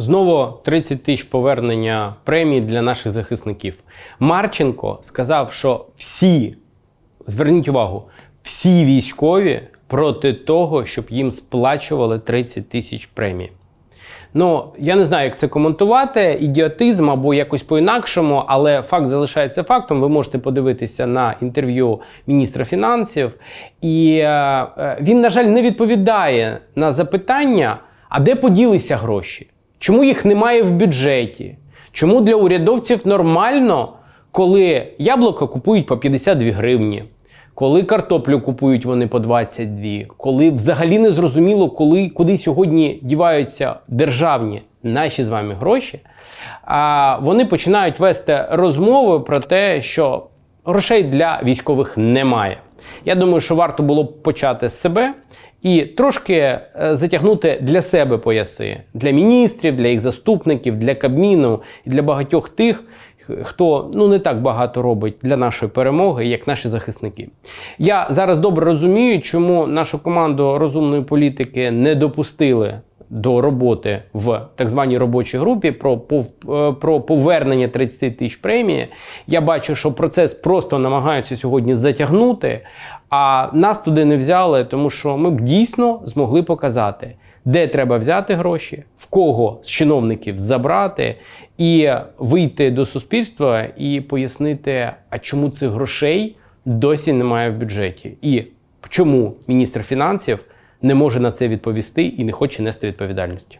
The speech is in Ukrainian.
Знову 30 тисяч повернення премій для наших захисників. Марченко сказав, що всі, зверніть увагу, всі військові проти того, щоб їм сплачували 30 тисяч премій. Ну, я не знаю, як це коментувати, ідіотизм або якось по-інакшому, але факт залишається фактом. Ви можете подивитися на інтерв'ю міністра фінансів, і е, е, він, на жаль, не відповідає на запитання, а де поділися гроші? Чому їх немає в бюджеті? Чому для урядовців нормально, коли яблука купують по 52 гривні? Коли картоплю купують вони по 22, коли взагалі не зрозуміло, коли куди сьогодні діваються державні наші з вами гроші, а вони починають вести розмови про те, що грошей для військових немає. Я думаю, що варто було б почати з себе і трошки е, затягнути для себе пояси для міністрів, для їх заступників, для Кабміну і для багатьох тих, хто ну не так багато робить для нашої перемоги, як наші захисники. Я зараз добре розумію, чому нашу команду розумної політики не допустили. До роботи в так званій робочій групі про е, про повернення 30 тисяч премії. Я бачу, що процес просто намагаються сьогодні затягнути, а нас туди не взяли, тому що ми б дійсно змогли показати, де треба взяти гроші, в кого з чиновників забрати, і вийти до суспільства і пояснити, а чому цих грошей досі немає в бюджеті, і чому міністр фінансів не може на це відповісти і не хоче нести відповідальності.